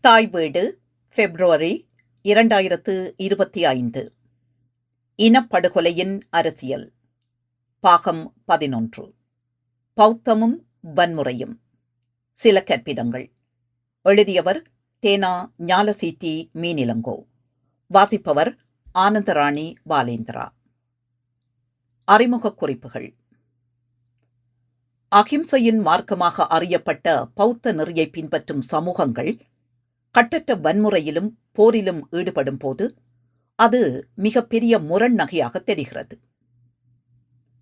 தாய் வீடு பிப்ரவரி இரண்டாயிரத்து இருபத்தி ஐந்து. இனப்படுகொலையின் அரசியல். பாகம் பதினொன்று. பௌத்தமும் வன்முறையும். சில கற்பிதங்கள். எழுதியவர் தேனா ஞாலசீட்டி மீனிலங்கோ. வாசிப்பவர் ஆனந்தராணி பாலேந்திரா. அறிமுக குறிப்புகள். அகிம்சையின் மார்க்கமாக அறியப்பட்ட பௌத்த நெறியை பின்பற்றும் சமூகங்கள் கட்டற்ற வன்முறையிலும் போரிலும் ஈடுபடும் போது அது மிகப்பெரிய முரண் நகையாக தெரிகிறது.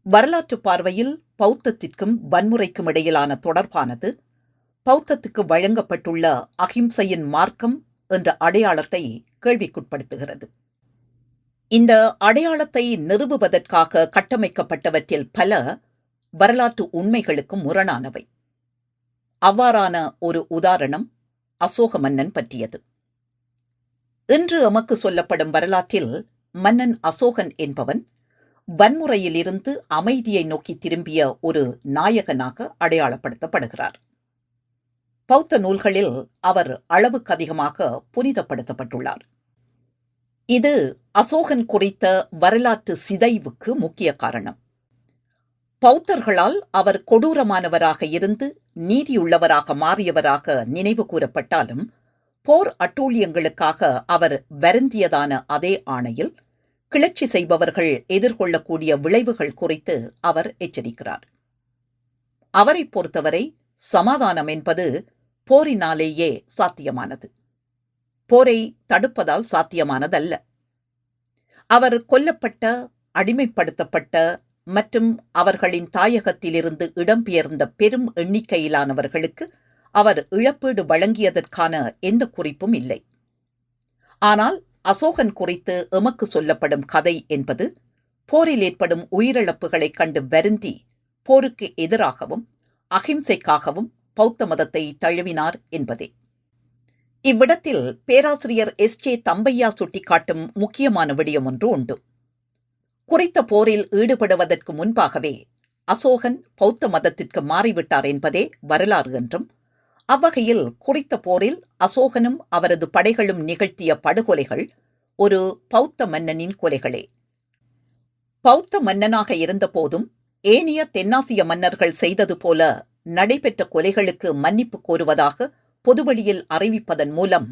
வரலாற்று பார்வையில் பௌத்தத்திற்கும் வன்முறைக்கும் இடையிலான தொடர்பானது பௌத்தத்துக்கு வழங்கப்பட்டுள்ள அகிம்சையின் மார்க்கம் என்ற அடையாளத்தை கேள்விக்குட்படுத்துகிறது. இந்த அடையாளத்தை நிறுவுவதற்காக கட்டமைக்கப்பட்டவற்றில் பல வரலாற்று உண்மைகளுக்கு முரணானவை. அவ்வாறான ஒரு உதாரணம் அசோக மன்னன் பற்றியது. இன்று எமக்கு சொல்லப்படும் வரலாற்றில் மன்னன் அசோகன் என்பவன் வன்முறையிலிருந்து அமைதியை நோக்கி திரும்பிய ஒரு நாயகனாக அடையாளப்படுத்தப்படுகிறார். பௌத்த நூல்களில் அவர் அளவுக்கு அதிகமாக புனிதப்படுத்தப்பட்டுள்ளார். இது அசோகன் குறித்த வரலாற்று சிதைவுக்கு முக்கிய காரணம். பௌத்தர்களால் அவர் கொடூரமானவராக இருந்து நீதியுள்ளவராக மாறியவராக நினைவு கூறப்பட்டாலும் போர் அட்டூழியங்களுக்காக அவர் வருந்தியதான அதே ஆணையில் கிளர்ச்சி செய்பவர்கள் எதிர்கொள்ளக்கூடிய விளைவுகள் குறித்து அவர் எச்சரிக்கிறார். அவரை பொறுத்தவரை சமாதானம் என்பது போரினாலேயே சாத்தியமானது. போரை தடுப்பதால் சாத்தியமானதல்ல. அவர் கொல்லப்பட்ட அடிமைப்படுத்தப்பட்ட மற்றும் அவர்களின் தாயகத்திலிருந்து இடம்பெயர்ந்த பெரும் எண்ணிக்கையிலானவர்களுக்கு அவர் இழப்பீடு வழங்கியதற்கான எந்த குறிப்பும் இல்லை. ஆனால் அசோகன் குறித்து எமக்கு சொல்லப்படும் கதை என்பது போரில் ஏற்படும் உயிரிழப்புகளைக் கண்டு வருந்தி போருக்கு எதிராகவும் அகிம்சைக்காகவும் பௌத்த மதத்தை தழுவினார் என்பதே. இவ்விடத்தில் பேராசிரியர் எஸ் ஜே தம்பையா சுட்டிக்காட்டும் முக்கியமான விடயம் ஒன்று உண்டு. குறித்த போரில் ஈடுபடுவதற்கு முன்பாகவே அசோகன் பௌத்த மதத்திற்கு மாறிவிட்டார் என்பதே வரலாறு என்றும் அவ்வகையில் குறித்த போரில் அசோகனும் அவரது படைகளும் நிகழ்த்திய படுகொலைகள் ஒரு பௌத்த மன்னனின் கொலைகளே. பௌத்த மன்னனாக இருந்தபோதும் ஏனைய தென்னாசிய மன்னர்கள் செய்தது போல நடைபெற்ற கொலைகளுக்கு மன்னிப்பு கோருவதாக பொதுவழியில் அறிவிப்பதன் மூலம்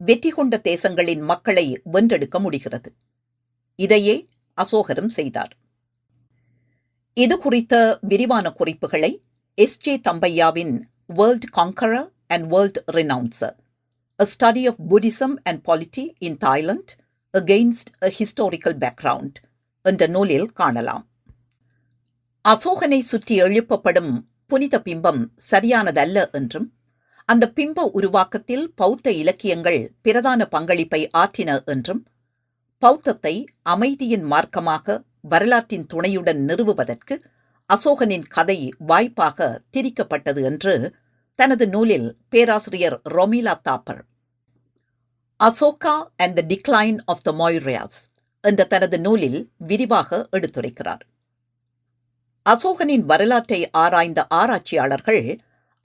வெற்றி கொண்ட தேசங்களின் மக்களை வென்றெடுக்க முடிகிறது. இதையே அசோகரும் செய்தார். இது குறித்த விரிவான குறிப்புகளை S J தம்பையாவின் world conqueror and world renouncer a study of Buddhism and polity in Thailand against a historical background என்ற நூலில் காணலாம். அசோகனை சுற்றி எழுப்பப்படும் புனித பிம்பம் சரியானதல்ல என்றும் அந்த பிம்ப உருவாக்கத்தில் பௌத்த இலக்கியங்கள் பிரதான பங்களிப்பை ஆற்றின என்றும் பௌத்தத்தை அமைதியின் மார்க்கமாக வரலாற்றின் துணையுடன் நிறுவுவதற்கு அசோகனின் கதை வாய்ப்பாக திரிக்கப்பட்டது என்று தனது நூலில் பேராசிரியர் Romila Thapar. Ashoka and the decline of the Mauryas என்ற தனது நூலில் விரிவாக எடுத்துரைக்கிறார். அசோகனின் வரலாற்றை ஆராய்ந்த ஆராய்ச்சியாளர்கள்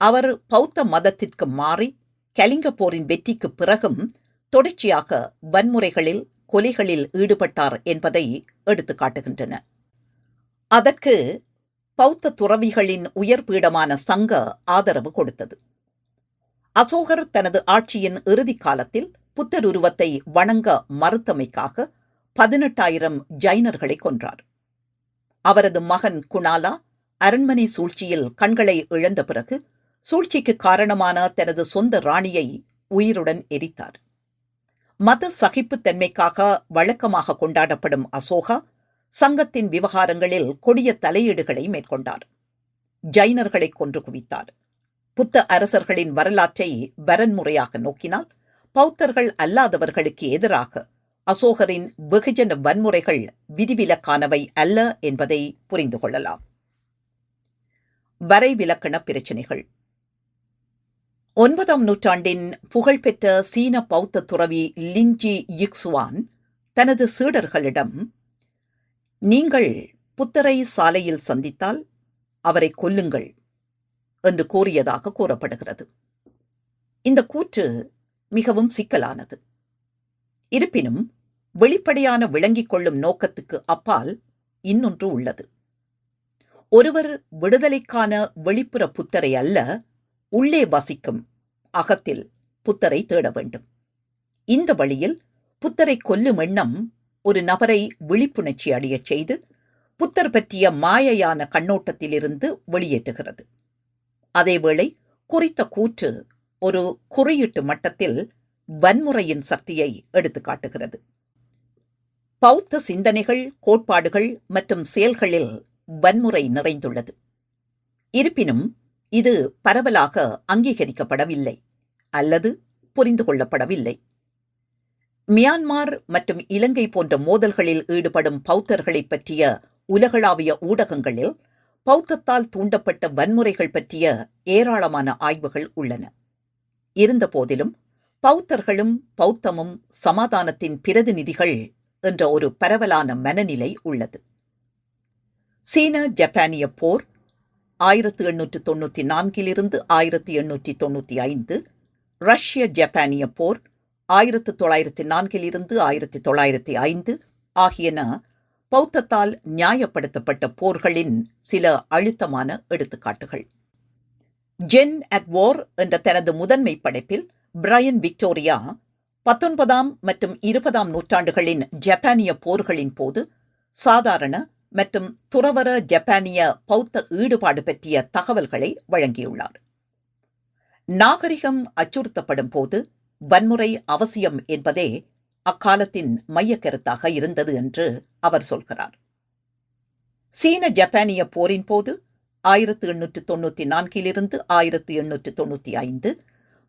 அவர் பௌத்த மதத்திற்கு மாறி கலிங்க போரின் வெற்றிக்கு பிறகும் தொடர்ச்சியாக வன்முறைகளில் கொலைகளில் ஈடுபட்டார் என்பதை எடுத்து காட்டுகின்றன. அதற்கு பௌத்த துறவிகளின் உயர்பீடமான சங்க ஆதரவு கொடுத்தது. அசோகர் தனது ஆட்சியின் இறுதி காலத்தில் புத்தர் உருவத்தை வணங்க மறுத்தமைக்காக பதினெட்டாயிரம் ஜைனர்களை கொன்றார். அவரது மகன் குணாலா அரண்மனை சூழ்ச்சியில் கண்களை இழந்த பிறகு சூழ்ச்சிக்கு காரணமான தனது சொந்த ராணியை உயிருடன் எரித்தார். மத சகிப்புத்தன்மைக்காக வழக்கமாக கொண்டாடப்படும் அசோகா சங்கத்தின் விவகாரங்களில் கொடிய தலையீடுகளை மேற்கொண்டார். ஜைனர்களை கொன்று குவித்தார். புத்த அரசர்களின் வரலாற்றை வரன்முறையாக நோக்கினால் பௌத்தர்கள் அல்லாதவர்களுக்கு எதிராக அசோகரின் வெகுஜன வன்முறைகள் விதிவிலக்கானவை அல்ல என்பதை புரிந்து கொள்ளலாம். வரைவிலக்கண பிரச்சினைகள். ஒன்பதாம் நூற்றாண்டின் புகழ்பெற்ற சீன பௌத்த துறவி லிஞ்சி யிக்சுவான் தனது சீடர்களிடம் நீங்கள் புத்தரை சாலையில் சந்தித்தால் அவரை கொல்லுங்கள் என்று கூறியதாக கூறப்படுகிறது. இந்த கூற்று மிகவும் சிக்கலானது. இருப்பினும் வெளிப்படையான விளங்கிக் கொள்ளும் நோக்கத்துக்கு அப்பால் இன்னொன்று உள்ளது. ஒருவர் விடுதலைக்கான வெளிப்புற புத்தரை அல்ல உள்ளே வசிக்கும் அகத்தில் புத்தரை தேட வேண்டும். இந்த வழியில் புத்தரை கொல்லும் எண்ணம் ஒரு நபரை விழிப்புணர்ச்சி அடையச் செய்து புத்தர் பற்றிய மாயையான கண்ணோட்டத்திலிருந்து வெளியேற்றுகிறது. அதேவேளை குறித்த கூற்று ஒரு குறியீட்டு மட்டத்தில் வன்முறையின் சக்தியை எடுத்து காட்டுகிறது. பௌத்த சிந்தனைகள் கோட்பாடுகள் மற்றும் செயல்களில் வன்முறை நிறைந்துள்ளது. இருப்பினும் இது பரவலாக அங்கீகரிக்கப்படவில்லை அல்லது புரிந்து கொள்ளப்படவில்லை. மியான்மார் மற்றும் இலங்கை போன்ற மோதல்களில் ஈடுபடும் பௌத்தர்களைப் பற்றிய உலகளாவிய ஊடகங்களில் பௌத்தத்தால் தூண்டப்பட்ட வன்முறைகள் பற்றிய ஏராளமான ஆய்வுகள் உள்ளன. இருந்தபோதிலும் பௌத்தர்களும் பௌத்தமும் சமாதானத்தின் பிரதிநிதிகள் என்ற ஒரு பரவலான மனநிலை உள்ளது. சீன ஜப்பானிய போர் ஆயிரத்து எண்ணூற்று தொண்ணூற்றி நான்கிலிருந்து ஆயிரத்தி எண்ணூற்றி தொண்ணூற்றி ஐந்து ரஷ்ய ஜப்பானிய போர் ஆயிரத்து தொள்ளாயிரத்தி நான்கிலிருந்து ஆயிரத்தி தொள்ளாயிரத்தி ஐந்து ஆகியன பௌத்தத்தால் நியாயப்படுத்தப்பட்ட போர்களின் சில அழுத்தமான எடுத்துக்காட்டுகள். ஜென் அட் வார் என்ற தனது முதன்மை படைப்பில் பிரையன் விக்டோரியா பத்தொன்பதாம் மற்றும் இருபதாம் நூற்றாண்டுகளின் ஜப்பானிய போர்களின் போது சாதாரண மற்றும் துறவர ஜப்பானிய பௌத்த ஈடுபாடு பற்றிய தகவல்களை வழங்கியுள்ளார். நாகரிகம் அச்சுறுத்தப்படும் போது வன்முறை அவசியம் என்பதே அக்காலத்தின் மையக்கருத்தாக இருந்தது என்று அவர் சொல்கிறார். சீன ஜப்பானிய போரின் போது ஆயிரத்து எண்ணூற்று தொண்ணூற்றி நான்கிலிருந்து ஆயிரத்து எண்ணூற்று தொண்ணூற்றி ஐந்து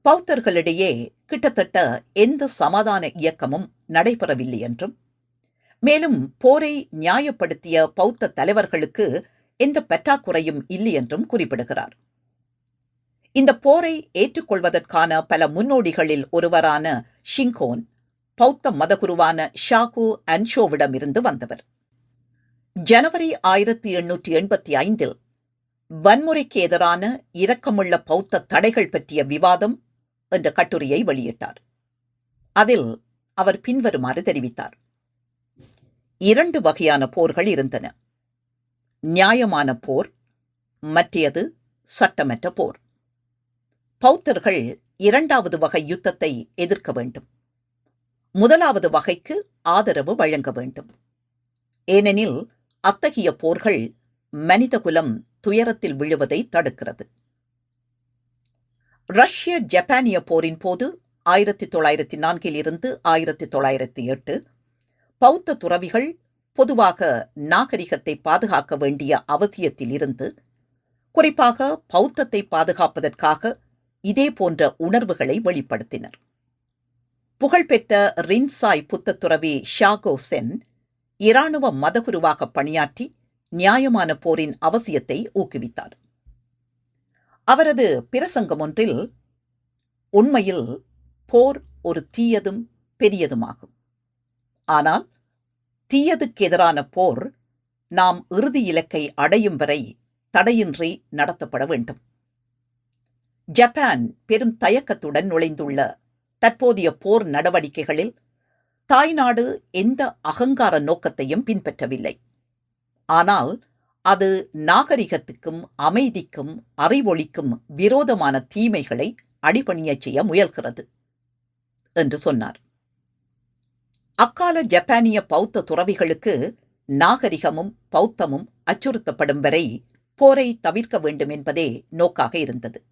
பௌத்தர்களிடையே கிட்டத்தட்ட எந்த சமாதான இயக்கமும் நடைபெறவில்லை என்றும் மேலும் போரை நியாயப்படுத்திய பௌத்த தலைவர்களுக்கு எந்த பற்றாக்குறையும் இல்லை என்றும் குறிப்பிடுகிறார். இந்த போரை ஏற்றுக்கொள்வதற்கான பல முன்னோடிகளில் ஒருவரான ஷிங்கோன் பௌத்த மதகுருவான ஷாகு அன்ஷோவிடமிருந்து வந்தவர். ஜனவரி ஆயிரத்தி எண்ணூற்றி எண்பத்தி ஐந்தில் வன்முறைக்கு எதிரான இரக்கமுள்ள பௌத்த தடைகள் பற்றிய விவாதம் என்ற கட்டுரையை வெளியிட்டார். அதில் அவர் பின்வருமாறு தெரிவித்தார். இரண்டு வகையான போர்கள் இருந்தன. நியாயமான போர் மற்றையது சட்டமற்ற போர். பௌத்தர்கள் இரண்டாவது வகை யுத்தத்தை எதிர்க்க வேண்டும். முதலாவது வகைக்கு ஆதரவு வழங்க வேண்டும். ஏனெனில் அத்தகைய போர்கள் மனிதகுலம் துயரத்தில் விழுவதை தடுக்கிறது. ரஷ்ய ஜப்பானிய போரின் போது ஆயிரத்தி தொள்ளாயிரத்தி நான்கில் இருந்து ஆயிரத்தி தொள்ளாயிரத்தி எட்டு பௌத்த துறவிகள் பொதுவாக நாகரிகத்தை பாதுகாக்க வேண்டிய அவசியத்திலிருந்து குறிப்பாக பௌத்தத்தை பாதுகாப்பதற்காக இதே போன்ற உணர்வுகளை வெளிப்படுத்தினர். புகழ்பெற்ற ரின்சாய் புத்த துறவி ஷாகோ சென் இராணுவ மதகுருவாக பணியாற்றி நியாயமான போரின் அவசியத்தை ஊக்குவித்தார். அவரது பிரசங்கம் ஒன்றில் உண்மையில் போர் ஒரு தீயதும் பெரியதுமாகும். ஆனால் தீயதுக்கு எதிரான போர் நாம் இறுதி இலக்கை அடையும் வரை தடையின்றி நடத்தப்பட வேண்டும். ஜப்பான் பெரும் தயக்கத்துடன் நுழைந்துள்ள தற்போதைய போர் நடவடிக்கைகளில் தாய்நாடு எந்த அகங்கார நோக்கத்தையும் பின்பற்றவில்லை. ஆனால் அது நாகரிகத்துக்கும் அமைதிக்கும் அறிவொளிக்கும் விரோதமான தீமைகளை அடிபணியச் செய்ய முயல்கிறது என்று சொன்னார். அக்கால ஜப்பானிய பௌத்த துறவிகளுக்கு நாகரிகமும் பௌத்தமும் அச்சுறுத்தப்படும் வரை போரை தவிர்க்க வேண்டும் என்பதே நோக்காக இருந்தது.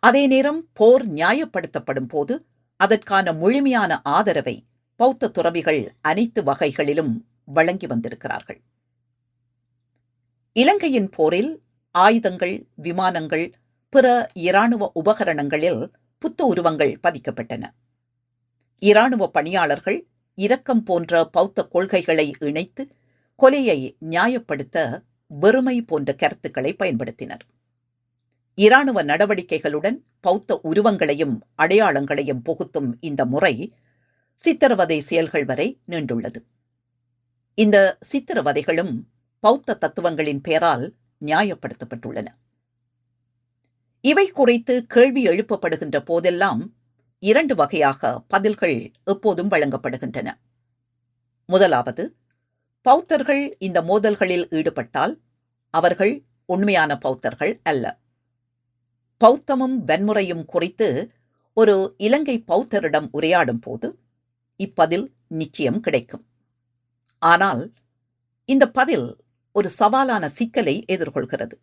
அதே நேரம் போர் நியாயப்படுத்தப்படும் போது அதற்கான முழுமையான ஆதரவை பௌத்த துறவிகள் அனைத்து வகைகளிலும் வழங்கி வந்திருக்கிறார்கள். இலங்கையின் போரில் ஆயுதங்கள் விமானங்கள் பிற இராணுவ உபகரணங்களில் புத்த உருவங்கள் பதிக்கப்பட்டன. இராணுவ பணியாளர்கள் இரக்கம் போன்ற பௌத்த கொள்கைகளை இணைத்து கொலையை நியாயப்படுத்த வெறுமை போன்ற கருத்துக்களை பயன்படுத்தினர். இராணுவ நடவடிக்கைகளுடன் பௌத்த உருவங்களையும் அடையாளங்களையும் புகுத்தும் இந்த முறை சித்திரவதை செயல்கள் வரை நீண்டுள்ளது. இந்த சித்திரவதைகளும் பௌத்த தத்துவங்களின் பெயரால் நியாயப்படுத்தப்பட்டுள்ளன. இவை குறித்து கேள்வி எழுப்பப்படுகின்ற போதெல்லாம் இரண்டு வகையாக பதில்கள் எப்போதும் வழங்கப்படுகின்றன. முதலாவது பௌத்தர்கள் இந்த மோதல்களில் ஈடுபட்டால் அவர்கள் உண்மையான பௌத்தர்கள் அல்ல. பௌத்தமும் வன்முறையும் குறித்து ஒரு இலங்கை பௌத்தரிடம் உரையாடும் போது இப்பதில் நிச்சயம் கிடைக்கும். ஆனால் இந்த பதில் ஒரு சவாலான சிக்கலை எதிர்கொள்கிறது.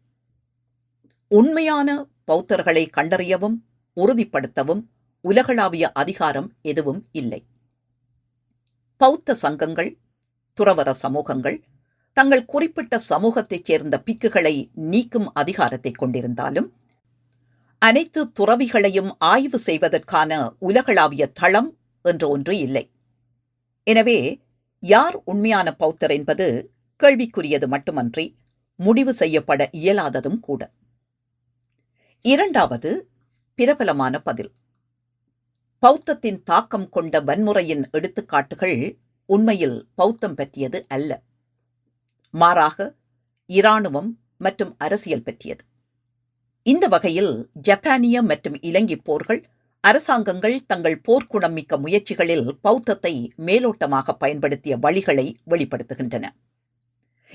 உண்மையான பௌத்தர்களை கண்டறியவும் உறுதிப்படுத்தவும் உலகளாவிய அதிகாரம் எதுவும் இல்லை. பௌத்த சங்கங்கள் துறவர சமூகங்கள் தங்கள் குறிப்பிட்ட சமூகத்தைச் சேர்ந்த பிக்குகளை நீக்கும் அதிகாரத்தை கொண்டிருந்தாலும் அனைத்து துறவிகளையும் ஆய்வு செய்வதற்கான உலகளாவிய தளம் என்று ஒன்று இல்லை. எனவே யார் உண்மையான பௌத்தர் என்பது கேள்விக்குரியது மட்டுமன்றி முடிவு செய்யப்பட இயலாததும் கூட. இரண்டாவது பிரபலமான பதில். பௌத்தத்தின் தாக்கம் கொண்ட வன்முறையின் எடுத்துக்காட்டுகள் உண்மையில் பௌத்தம் பற்றியது அல்ல. மாறாக இராணுவம் மற்றும் அரசியல் பற்றியது. இந்த வகையில் ஜப்பானிய மற்றும் இலங்கை போர்கள் அரசாங்கங்கள் தங்கள் போர்க்குணம் மிக்க முயற்சிகளில் பௌத்தத்தை மேலோட்டமாக பயன்படுத்திய வழிகளை வெளிப்படுத்துகின்றன.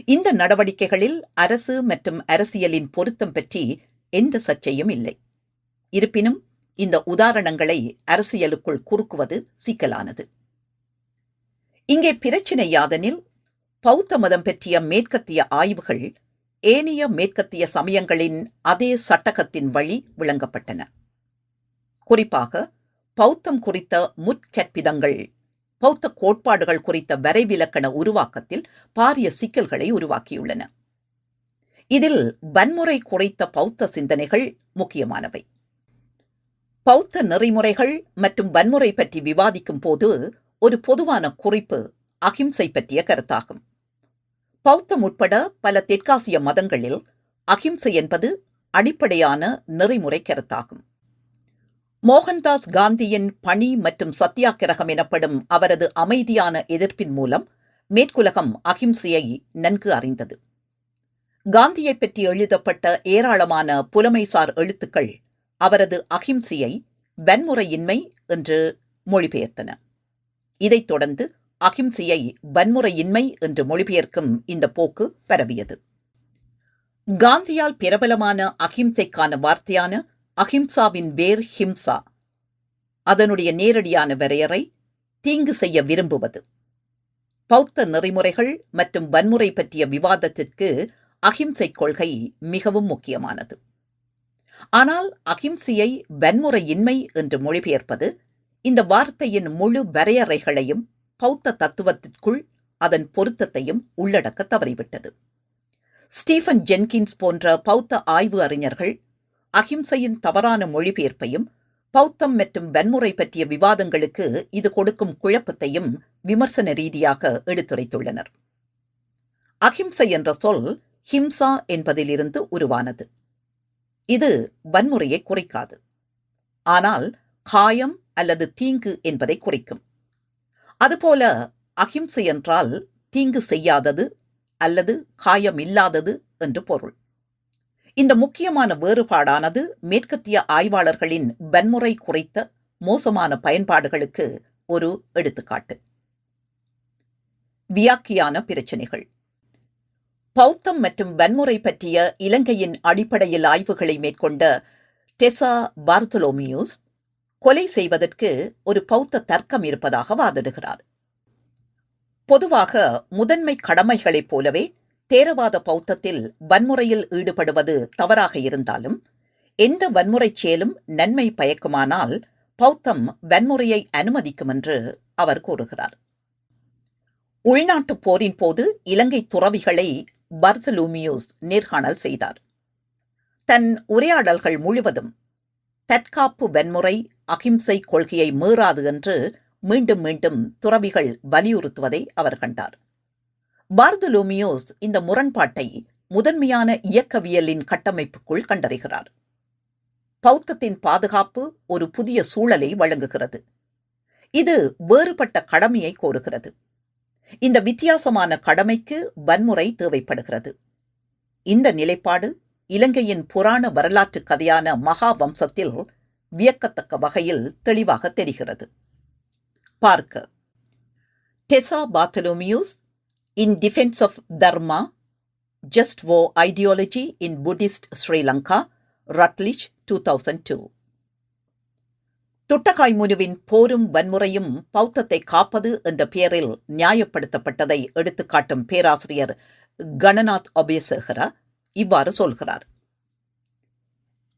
இந்த நடவடிக்கைகளில் அரசு மற்றும் அரசியலின் பொருத்தம் பற்றி எந்த சர்ச்சையும் இல்லை. இருப்பினும் இந்த உதாரணங்களை அரசியலுக்குள் குறுக்குவது சிக்கலானது. இங்கே பிரச்சினை யாதெனில் பௌத்த மதம் பற்றிய மேற்கத்திய ஆய்வுகள் ஏனைய மேற்கத்திய சமயங்களின் அதே சட்டகத்தின் வழி விளங்கப்பட்டன. குறிப்பாக பௌத்தம் குறித்த முற்கற்பிதங்கள் பௌத்த கோட்பாடுகள் குறித்த வரைவிலக்கண உருவாக்கத்தில் பாரிய சிக்கல்களை உருவாக்கியுள்ளன. இதில் வன்முறை குறைத்த பௌத்த சிந்தனைகள் முக்கியமானவை. பௌத்த நெறிமுறைகள் மற்றும் வன்முறை பற்றி விவாதிக்கும் போது ஒரு பொதுவான குறிப்பு அகிம்சை பற்றிய கருத்தாகும். பௌத்தம் உட்பட பல தெற்காசிய மதங்களில் அகிம்சை என்பது அடிப்படையான நெறிமுறை கருத்தாகும். மோகன்தாஸ் காந்தியின் பணி மற்றும் சத்தியாகிரகம் எனப்படும் அவரது அமைதியான எதிர்ப்பின் மூலம் மேற்குலகம் அகிம்சையை நன்கு அறிந்தது. காந்தியை பற்றி எழுதப்பட்ட ஏராளமான புலமைசார் எழுத்துக்கள் அவரது அகிம்சையை வன்முறையின்மை என்று மொழிபெயர்த்தன. இதைத் தொடர்ந்து அகிம்சையை வன்முறையின்மை என்று மொழிபெயர்க்கும் இந்த போக்கு பரவியது. காந்தியால் பிரபலமான அகிம்சைக்கான வார்த்தையான அஹிம்சாவின் வேர் ஹிம்சா அதனுடைய நேரடியான வரையறை தீங்கு செய்ய விரும்புவது. பௌத்த நெறிமுறைகள் மற்றும் வன்முறை பற்றிய விவாதத்திற்கு அகிம்சை கொள்கை மிகவும் முக்கியமானது. ஆனால் அகிம்சையை வன்முறையின்மை என்று மொழிபெயர்ப்பது இந்த வார்த்தையின் முழு வரையறைகளையும் பௌத்த தத்துவத்திற்குள் அதன் பொருத்தத்தையும் உள்ளடக்க தவறிவிட்டது. ஸ்டீஃபன் ஜென்கின்ஸ் போன்ற பௌத்த ஆய்வு அறிஞர்கள் அகிம்சையின் தவறான மொழிபெயர்ப்பையும் பௌத்தம் மற்றும் வன்முறை பற்றிய விவாதங்களுக்கு இது கொடுக்கும் குழப்பத்தையும் விமர்சன ரீதியாக எடுத்துரைத்துள்ளனர். அகிம்சை என்ற சொல் ஹிம்சா என்பதிலிருந்து உருவானது. இது வன்முறையை குறைக்காது. ஆனால் காயம் அல்லது தீங்கு என்பதை குறிக்கும். அதுபோல அகிம்சை என்றால் தீங்கு செய்யாதது அல்லது காயம் இல்லாதது என்று பொருள். இந்த முக்கியமான வேறுபாடானது மேற்கத்திய ஆய்வாளர்களின் வன்முறை குறைத்த மோசமான பயன்பாடுகளுக்கு ஒரு எடுத்துக்காட்டு. வியாக்கியான பிரச்சனைகள். பௌத்தம் மற்றும் வன்முறை பற்றிய இலங்கையின் அடிப்படையில் ஆய்வுகளை மேற்கொண்ட டெசா பார்த்தலோமியூஸ் கொலை செய்வதற்கு ஒரு பௌத்த தர்க்கம் இருப்பதாக வாதிடுகிறார். பொதுவாக முதன்மை கடமைகளைப் போலவே தேரவாத பௌத்தத்தில் வன்முறையில் ஈடுபடுவது தவறாக இருந்தாலும் எந்த வன்முறை செயலும் நன்மை பயக்குமானால் பௌத்தம் வன்முறையை அனுமதிக்கும் என்று அவர் கூறுகிறார். உள்நாட்டுப் போரின் போது இலங்கை துறவிகளை பர்தலூமியூஸ் நேர்காணல் செய்தார். தன் உரையாடல்கள் முழுவதும் தற்காப்பு வன்முறை அகிம்சை கொள்கையை மீறாது என்று மீண்டும் மீண்டும் துறவிகள் வலியுறுத்துவதை அவர் கண்டார். பார்தலோமியோஸ் இந்த முரண்பாட்டை முதன்மையான இயக்கவியலின் கட்டமைப்புக்குள் கண்டறிகிறார். பௌத்தத்தின் பாதுகாப்பு ஒரு புதிய சூழலை வழங்குகிறது. இது வேறுபட்ட கடமையை கோருகிறது. இந்த வித்தியாசமான கடமைக்கு வன்முறை தேவைப்படுகிறது. இந்த நிலைப்பாடு இலங்கையின் புராண வரலாற்று கதையான மகாவம்சத்தில் வியக்கத்தக்க வகையில் தெளிவாக தெரிகிறது. பார்க்க. Tessa Bartholomeusz in defence of Dharma just who ideology in Buddhist Sri Lanka Routledge two thousand two துட்டகாய்முனுவின் போரும் வன்முறையும் பௌத்தத்தை காப்பது என்ற பெயரில் நியாயப்படுத்தப்பட்டதை எடுத்துக்காட்டும் பேராசிரியர் கணநாத் அபேசேகரா இவ்வாறு சொல்கிறார்.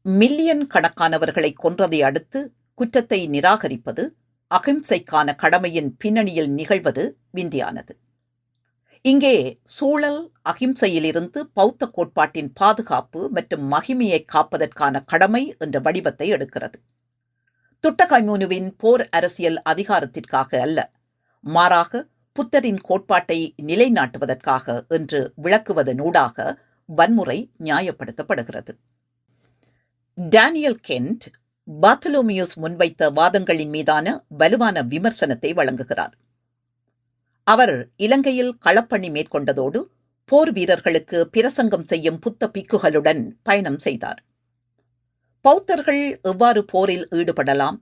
மில்லியன் கணக்கானவர்களை கொன்றதை அடுத்து குற்றத்தை நிராகரிப்பது அகிம்சைக்கான கடமையின் பின்னணியில் நிகழ்வது விந்தியானது. இங்கே சூழல் அகிம்சையிலிருந்து பௌத்த கோட்பாட்டின் பாதுகாப்பு மற்றும் மகிமையை காப்பதற்கான கடமை என்ற வடிவத்தை எடுக்கிறது. துட்டகாய்முனுவின் போர் அரசியல் அதிகாரத்திற்காக அல்ல மாறாக புத்தரின் கோட்பாட்டை நிலைநாட்டுவதற்காக என்று விளக்குவதனூடாக வன்முறை நியாயப்படுத்தப்படுகிறது. டேனியல் கென்ட் பாத்தலோமியோஸ் முன்வைத்த வாதங்களின் மீதான வலுவான விமர்சனத்தை வழங்குகிறார். அவர் இலங்கையில் களப்பணி மேற்கொண்டதோடு போர் வீரர்களுக்கு பிரசங்கம் செய்யும் புத்த பிக்குகளுடன் பயணம் செய்தார். பௌத்தர்கள் எவ்வாறு போரில் ஈடுபடலாம்?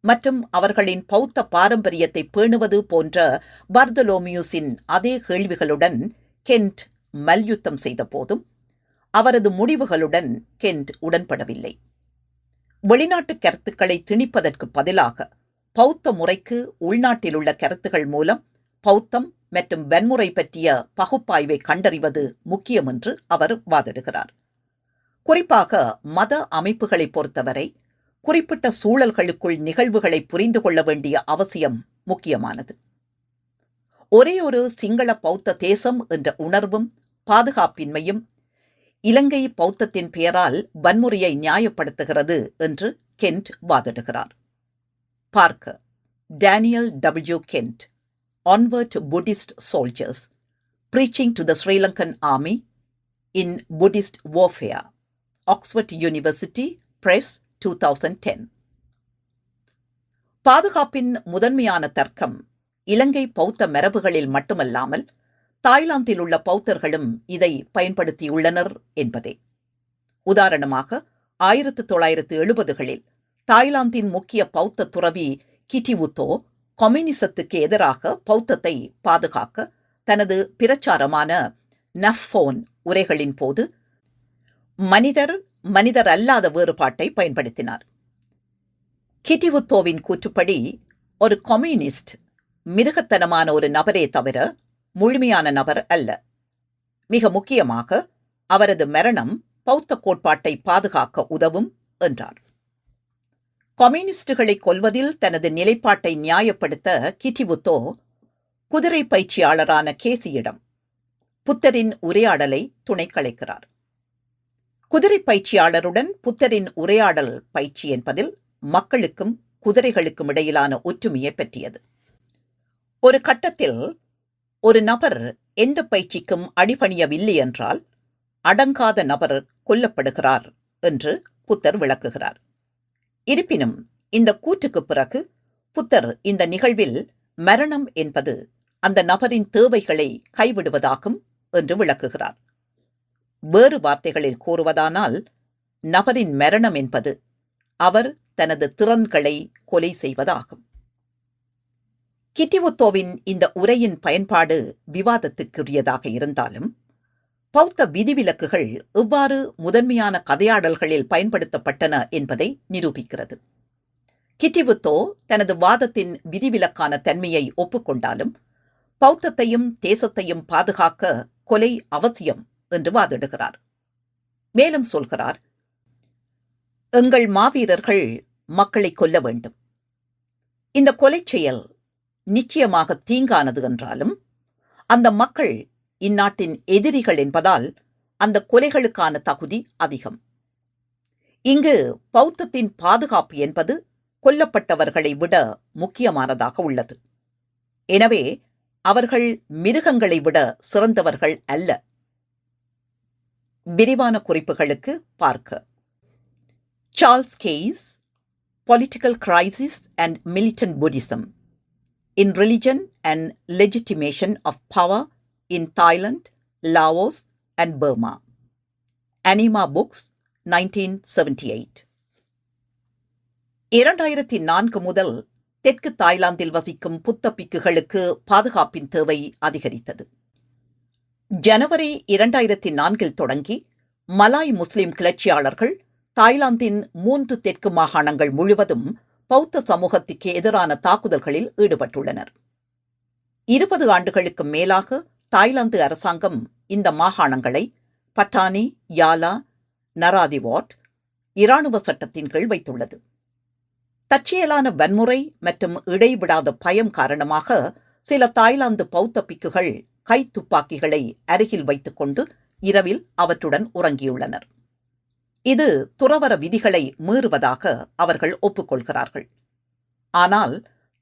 மற்றும் அவர்களின் பௌத்த பாரம்பரியத்தை பேணுவது போன்ற பர்தலோமியூஸின் அதே கேள்விகளுடன் கென்ட் மல்யுத்தம் செய்த போதும் அவரது முடிவுகளுடன் கென்ட் உடன்படவில்லை. வெளிநாட்டு கருத்துக்களை திணிப்பதற்கு பதிலாக பௌத்த முறைக்கு உள்நாட்டில் உள்ள கருத்துகள் மூலம் பௌத்தம் மற்றும் வன்முறை பற்றிய பகுப்பாய்வை கண்டறிவது முக்கியம் என்று அவர் வாதிடுகிறார். குறிப்பாக மத அமைப்புகளை பொறுத்தவரை குறிப்பிட்ட சூழல்களுக்குள் நிகழ்வுகளை புரிந்து கொள்ள வேண்டிய அவசியம் முக்கியமானது. ஒரே ஒரு சிங்கள பௌத்த தேசம் என்ற உணர்வும் பாதுகாப்பின்மையும் இலங்கை பௌத்தத்தின் பெயரால் வன்முறையை நியாயப்படுத்துகிறது என்று கென்ட் வாதிடுகிறார். பார்க்க. Daniel W Kent onward Buddhist soldiers preaching to the Sri Lankan army in Buddhist warfare. Oxford University Press two thousand ten பாதுகாப்பின் முதன்மையான தர்க்கம் இலங்கை பௌத்த மரபுகளில் மட்டுமல்லாமல் தாய்லாந்தில் உள்ள பௌத்தர்களும் இதை பயன்படுத்தியுள்ளனர் என்பதே. உதாரணமாக ஆயிரத்து தொள்ளாயிரத்து எழுபதுகளில் தாய்லாந்தின் முக்கிய பௌத்த துறவி கிட்டிவுத்தோ கம்யூனிசத்துக்கு எதிராக பௌத்தத்தை பாதுகாக்க தனது பிரச்சாரமான நஃபோன் உரைகளின் போது மனிதர் மனிதர் அல்லாத வேறுபாட்டை பயன்படுத்தினார். கிட்டிவுத்தோவின் கூற்றுப்படி ஒரு கம்யூனிஸ்ட் மிருகத்தனமான ஒரு நபரே தவிர முழுமையான நபர் அல்ல. மிக முக்கியமாக அவரது மரணம் பௌத்த கோட்பாட்டை பாதுகாக்க உதவும் என்றார். கம்யூனிஸ்டுகளை கொல்வதில் தனது நிலைப்பாட்டை நியாயப்படுத்த கிட்டிவுத்தோ குதிரை பயிற்சியாளரான கேசியிடம் புத்தரின் உரையாடலை துணை கலைக்கிறார் குதிரை பயிற்சியாளருடன் புத்தரின் உரையாடல் பயிற்சி என்பதில் மக்களுக்கும் குதிரைகளுக்கும் இடையிலான ஒற்றுமையை பற்றியது. ஒரு கட்டத்தில் ஒரு நபர் எந்த பயிற்சிக்கும் அடிபணியவில்லை என்றால் அடங்காத நபர் கொல்லப்படுகிறார் என்று புத்தர் விளக்குகிறார். இருப்பினும் இந்த கூற்றுக்கு பிறகு புத்தர் இந்த நிகழ்வில் மரணம் என்பது அந்த நபரின் தேவைகளை கைவிடுவதாகும் என்று விளக்குகிறார். வேறு வார்த்தைகளில் கூறுவதானால் நபரின் மரணம் என்பது அவர் தனது திறன்களை கொலை செய்வதாகும். கிட்டிவுத்தோவின் இந்த உரையின் பயன்பாடு விவாதத்துக்குரியதாக இருந்தாலும் பௌத்த விதிவிலக்குகள் எவ்வாறு முதன்மையான கதையாடல்களில் பயன்படுத்தப்பட்டன என்பதை நிரூபிக்கிறது. கிட்டிவுத்தோ தனது வாதத்தின் விதிவிலக்கான தன்மையை ஒப்புக்கொண்டாலும் பௌத்தத்தையும் தேசத்தையும் பாதுகாக்க கொலை அவசியம் என்று வாதிடுகிறார். மேலும் சொல்கிறார் எங்கள் மாவீரர்கள் மக்களை கொல்ல வேண்டும். இந்த கொலை செயல் நிச்சயமாக தீங்கானது என்றாலும் அந்த மக்கள் இந்நாட்டின் எதிரிகள் என்பதால் அந்த கொலைகளுக்கான தகுதி அதிகம். இங்கு பௌத்தத்தின் பாதுகாப்பு என்பது கொல்லப்பட்டவர்களை விட முக்கியமானதாக உள்ளது. எனவே அவர்கள் மிருகங்களை விட சிறந்தவர்கள் அல்ல. விரிவான குறிப்புகளுக்கு பார்க்க Charles Keyes political crisis and militant Buddhism in religion and legitimation of power in Thailand, Laos, and Burma. Anima Books, 1978. இரண்டாயிரத்தி நான்கு முதல் தெற்கு தாய்லாந்தில் வசிக்கும் புத்த பிக்குகளுக்கு பாதுகாப்பின் தேவை அதிகரித்தது ஜனவரி இரண்டாயிரத்தி நான்கில் தொடங்கி மலாய் முஸ்லிம் கிளர்ச்சியாளர்கள் தாய்லாந்தின் மூன்று தெற்கு மாகாணங்கள் முழுவதும் பௌத்த சமூகத்திற்கு எதிரான தாக்குதல்களில் ஈடுபட்டுள்ளனர். இருபது ஆண்டுகளுக்கு மேலாக தாய்லாந்து அரசாங்கம் இந்த மாகாணங்களை பட்டானி யாலா நராதிவாட் இராணுவ சட்டத்தின் கீழ் வைத்துள்ளது. தற்செயலான வன்முறை மற்றும் இடைவிடாத பயம் காரணமாக சில தாய்லாந்து பௌத்த பிக்குகள் கை துப்பாக்கிகளை அருகில் வைத்துக்கொண்டு இரவில் அவற்றுடன் உறங்கியுள்ளனர். இது துறவர விதிகளை மீறுவதாக அவர்கள் ஒப்புக்கொள்கிறார்கள். ஆனால்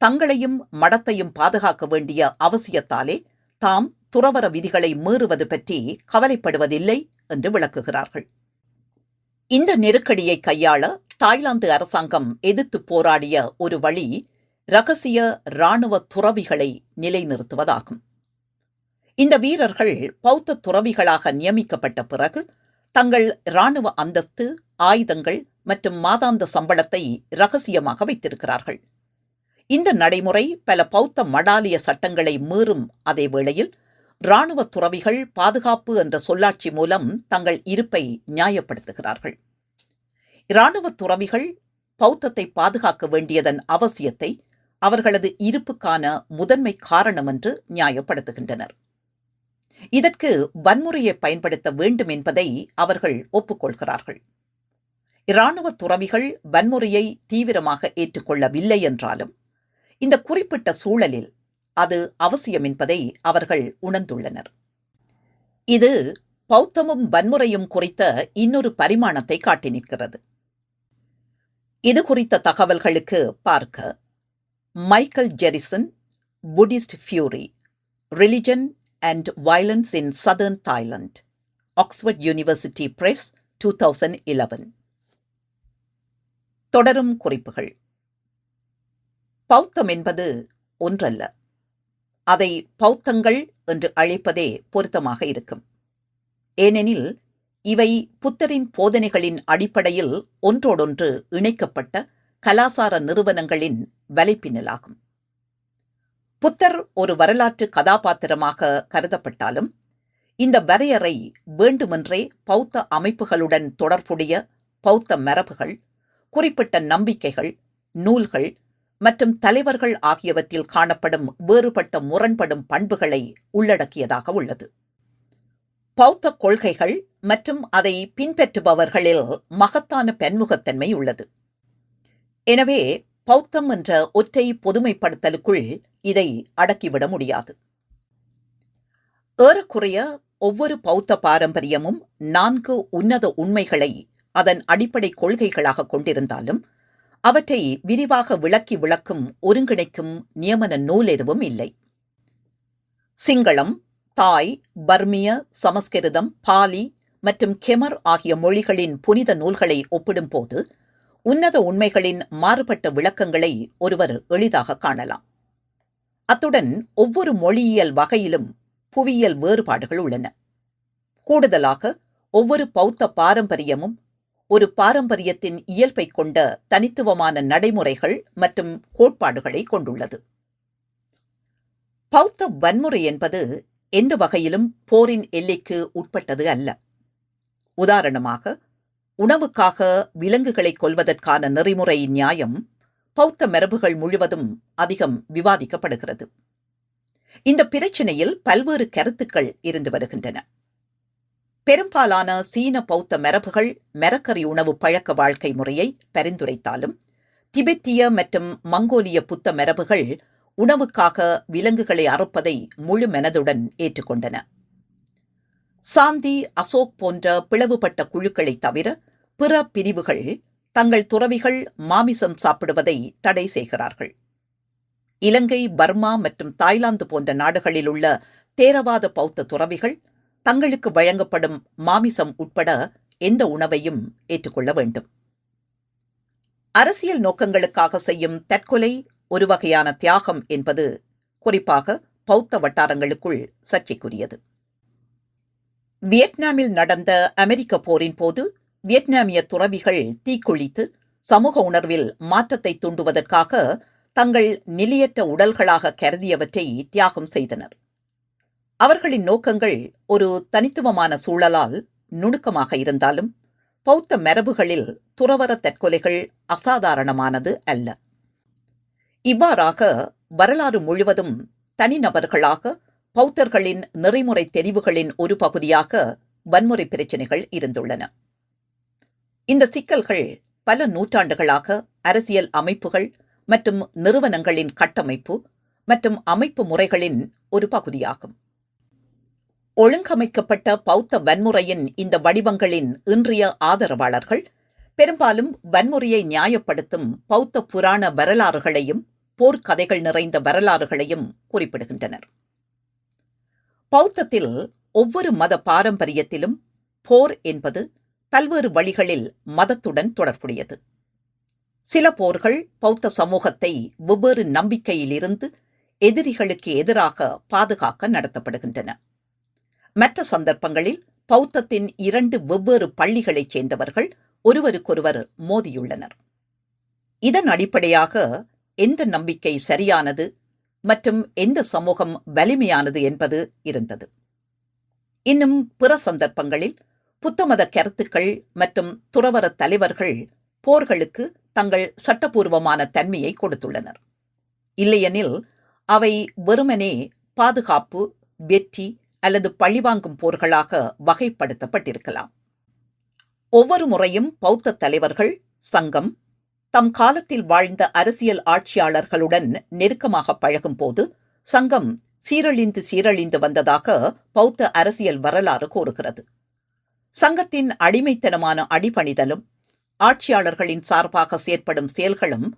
தங்களையும் மடத்தையும் பாதுகாக்க வேண்டிய அவசியத்தாலே தாம் துறவர விதிகளை மீறுவது பற்றி கவலைப்படுவதில்லை என்று விளக்குகிறார்கள். இந்த நெருக்கடியை கையாள தாய்லாந்து அரசாங்கம் எதிர்த்து போராடிய ஒரு வழி ரகசிய இராணுவ துறவிகளை நிலைநிறுத்துவதாகும். இந்த வீரர்கள் பௌத்த துறவிகளாக நியமிக்கப்பட்ட பிறகு தங்கள் இராணுவ அந்தஸ்து ஆயுதங்கள் மற்றும் மாதாந்த சம்பளத்தை ரகசியமாக வைத்திருக்கிறார்கள். இந்த நடைமுறை பல பௌத்த மடாலிய சட்டங்களை மீறும் அதே வேளையில் இராணுவ துறவிகள் பாதுகாப்பு என்ற சொல்லாட்சி மூலம் தங்கள் இருப்பை நியாயப்படுத்துகிறார்கள். இராணுவ துறவிகள் பௌத்தத்தை பாதுகாக்க வேண்டியதன் அவசியத்தை அவர்களது இருப்புக்கான முதன்மை காரணம் என்று நியாயப்படுத்துகின்றனர். இதற்கு வன்முறையை பயன்படுத்த வேண்டும் என்பதை அவர்கள் ஒப்புக்கொள்கிறார்கள். இராணுவ துறவிகள் வன்முறையை தீவிரமாக ஏற்றுக்கொள்ளவில்லை என்றாலும் இந்த குறிப்பிட்ட சூழலில் அது அவசியம் என்பதை அவர்கள் உணர்ந்துள்ளனர். இது பௌத்தமும் வன்முறையும் குறித்த இன்னொரு பரிமாணத்தை காட்டி நிற்கிறது. இது குறித்த தகவல்களுக்கு பார்க்க Michael Jerryson Buddhist fury religion and violence in southern Thailand Oxford University Press two thousand eleven தொடரும் குறிப்புகள். பௌத்தம் என்பது ஒன்றல்ல. அதை பௌத்தங்கள் என்று அழைப்பதே பொருத்தமாக இருக்கும். ஏனெனில் இவை புத்தரின் போதனைகளின் அடிப்படையில் ஒன்றோடொன்று இணைக்கப்பட்ட கலாசார நிறுவனங்களின் வலைப்பின்னலாகும். புத்தர் ஒரு வரலாற்று கதாபாத்திரமாக கருதப்பட்டாலும் இந்த வரையறை வேண்டுமென்றே பௌத்த அமைப்புகளுடன் தொடர்புடைய பௌத்த மரபுகள் குறிப்பிட்ட நம்பிக்கைகள் நூல்கள் மற்றும் தலைவர்கள் ஆகியவற்றில் காணப்படும் வேறுபட்ட முரண்படும் பண்புகளை உள்ளடக்கியதாக உள்ளது. பௌத்த கொள்கைகள் மற்றும் அதை பின்பற்றுபவர்களில் மகத்தான பன்முகத்தன்மை உள்ளது. எனவே பௌத்தம் என்ற ஒற்றை பொதுமைப்படுத்தலுக்குள் இதை அடக்கிவிட முடியாது. ஏறக்குறைய ஒவ்வொரு பௌத்த பாரம்பரியமும் நான்கு உன்னத உண்மைகளை அதன் அடிப்படை கொள்கைகளாக கொண்டிருந்தாலும் அவற்றை விரிவாக விளக்கி விளக்கும் ஒருங்கிணைக்கும் நியமன நூல் எதுவும் இல்லை. சிங்களம் தாய் பர்மிய சமஸ்கிருதம் பாலி மற்றும் கெமர் ஆகிய மொழிகளின் புனித நூல்களை ஒப்பிடும்போது உன்னத உண்மைகளின் மாறுபட்ட விளக்கங்களை ஒருவர் எளிதாக காணலாம். அத்துடன் ஒவ்வொரு மொழியியல் வகையிலும் புவியியல் வேறுபாடுகள் உள்ளன. கூடுதலாக ஒவ்வொரு பௌத்த பாரம்பரியமும் ஒரு பாரம்பரியத்தின் இயல்பை கொண்ட தனித்துவமான நடைமுறைகள் மற்றும் கோட்பாடுகளை கொண்டுள்ளது. பௌத்த வன்முறை என்பது எந்த வகையிலும் போரின் எல்லைக்கு உட்பட்டது அல்ல. உதாரணமாக உணவுக்காக விலங்குகளை கொல்வதற்கான நெறிமுறை நியாயம் பௌத்த மரபுகள் முழுவதும் அதிகம் விவாதிக்கப்படுகிறது. இந்த பிரச்சினையில் பல்வேறு கருத்துக்கள் இருந்து வருகின்றன. பெரும்பாலான சீன பௌத்த மரபுகள் மரக்கறி உணவு பழக்க வாழ்க்கை முறையை பரிந்துரைத்தாலும் திபெத்திய மற்றும் மங்கோலிய புத்த மரபுகள் உணவுக்காக விலங்குகளை அறுப்பதை முழு மனதுடன் ஏற்றுக்கொண்டன. சாந்தி அசோக் போன்ற பிளவுபட்ட குழுக்களை தவிர பிற பிரிவுகள் தங்கள் துறவிகள் மாமிசம் சாப்பிடுவதை தடை செய்கிறார்கள். இலங்கை பர்மா மற்றும் தாய்லாந்து போன்ற நாடுகளில் உள்ள தேரவாத பௌத்த துறவிகள் தங்களுக்கு வழங்கப்படும் மாமிசம் உட்பட எந்த உணவையும் ஏற்றுக்கொள்ள வேண்டும். அரசியல் நோக்கங்களுக்காக செய்யும் தற்கொலை ஒரு வகையான தியாகம் என்பது குறிப்பாக பௌத்த வட்டாரங்களுக்குள் சர்ச்சைக்குரியது. வியட்நாமில் நடந்த அமெரிக்க போரின் போது வியட்நாமிய துறவிகள் தீக்குளித்து சமூக உணர்வில் மாற்றத்தை தூண்டுவதற்காக தங்கள் நிலையற்ற உடல்களாக கருதியவற்றை தியாகம் செய்தனர். அவர்களின் நோக்கங்கள் ஒரு தனித்துவமான சூழலால் நுணுக்கமாக இருந்தாலும் பௌத்த மரபுகளில் துறவர தற்கொலைகள் அசாதாரணமானது அல்ல. இவ்வாறாக வரலாறு முழுவதும் தனிநபர்களாக பௌத்தர்களின் நெறிமுறை தெரிவுகளின் ஒரு பகுதியாக வன்முறை பிரச்சினைகள் இருந்துள்ளன. இந்த சிக்கல்கள் பல நூற்றாண்டுகளாக அரசியல் அமைப்புகள் மற்றும் நிறுவனங்களின் கட்டமைப்பு மற்றும் அமைப்பு முறைகளின் ஒரு பகுதியாகும். ஒழுங்கமைக்கப்பட்ட பௌத்த வன்முறையின் இந்த வடிவங்களின் இன்றைய ஆதரவாளர்கள் பெரும்பாலும் வன்முறையை நியாயப்படுத்தும் பௌத்த புராண வரலாறுகளையும் போர்க்கதைகள் நிறைந்த வரலாறுகளையும் குறிப்பிடுகின்றனர். பௌத்தத்தில் ஒவ்வொரு மத பாரம்பரியத்திலும் போர் என்பது பல்வேறு வழிகளில் மதத்துடன் தொடர்புடையது. சில போர்கள் பௌத்த சமூகத்தை வெவ்வேறு நம்பிக்கையிலிருந்து எதிரிகளுக்கு எதிராக பாதுகாக்க நடத்தப்படுகின்றன. மற்ற சந்தர்ப்பங்களில் பௌத்தத்தின் இரண்டு வெவ்வேறு பள்ளிகளைச் சேர்ந்தவர்கள் ஒருவருக்கொருவர் மோதியுள்ளனர். இதன் அடிப்படையாக எந்த நம்பிக்கை சரியானது மற்றும் எந்த சமூகம் வலிமையானது என்பது இருந்தது. இன்னும் பிற சந்தர்ப்பங்களில் புத்தமத கருத்துக்கள் மற்றும் துறவர தலைவர்கள் போர்களுக்கு தங்கள் சட்டபூர்வமான தன்மையை கொடுத்துள்ளனர். இல்லையெனில் அவை வெறுமனே பாதுகாப்பு வெற்றி அல்லது பழிவாங்கும் போர்களாக வகைப்படுத்தப்பட்டிருக்கலாம். ஒவ்வொரு முறையும் பௌத்த தலைவர்கள் சங்கம் தம் காலத்தில் வாழ்ந்த அரசியல் ஆட்சியாளர்களுடன் நெருக்கமாக பழகும் போது சங்கம் சீரழிந்து சீரழிந்து வந்ததாக பௌத்த அரசியல் வரலாறு கூறுகிறது. சங்கத்தின் அடிமைத்தனமான அடிபணிதலும் ஆட்சியாளர்களின் சார்பாக செயற்படும் செயல்களும்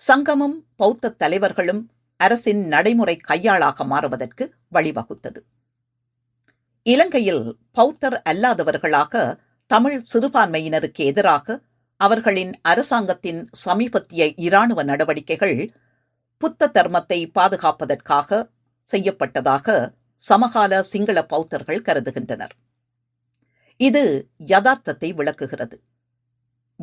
சங்கமும் பௌத்த தலைவர்களும் அரசின் நடைமுறை கையாளாக மாறுவதற்கு வழிவகுத்தது. இலங்கையில் பௌத்தர் அல்லாதவர்களாக தமிழ் சிறுபான்மையினருக்கு எதிராக அவர்களின் அரசாங்கத்தின் சமீபத்திய இராணுவ நடவடிக்கைகள் புத்த தர்மத்தை பாதுகாப்பதற்காக செய்யப்பட்டதாக சமகால சிங்கள பௌத்தர்கள் கருதுகின்றனர். இது யதார்த்தத்தை விளக்குகிறது.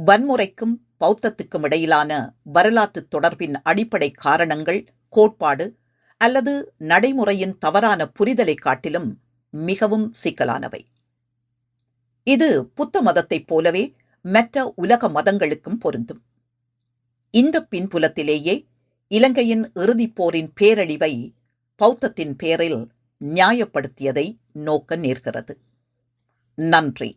வன்முறைக்கும் பௌத்தத்துக்கும் இடையிலான வரலாற்று தொடர்பின் அடிப்படை காரணங்கள் கோட்பாடு அல்லது நடைமுறையின் தவறான புரிதலை காட்டிலும் மிகவும் சிக்கலானவை. இது புத்த மதத்தைப் போலவே மற்ற உலக மதங்களுக்கும் பொருந்தும். இந்த பின்புலத்திலேயே இலங்கையின் இறுதிப் போரின் பேரழிவை பௌத்தத்தின் பேரில் நியாயப்படுத்தியதை நோக்க நேர்கிறது. நன்றி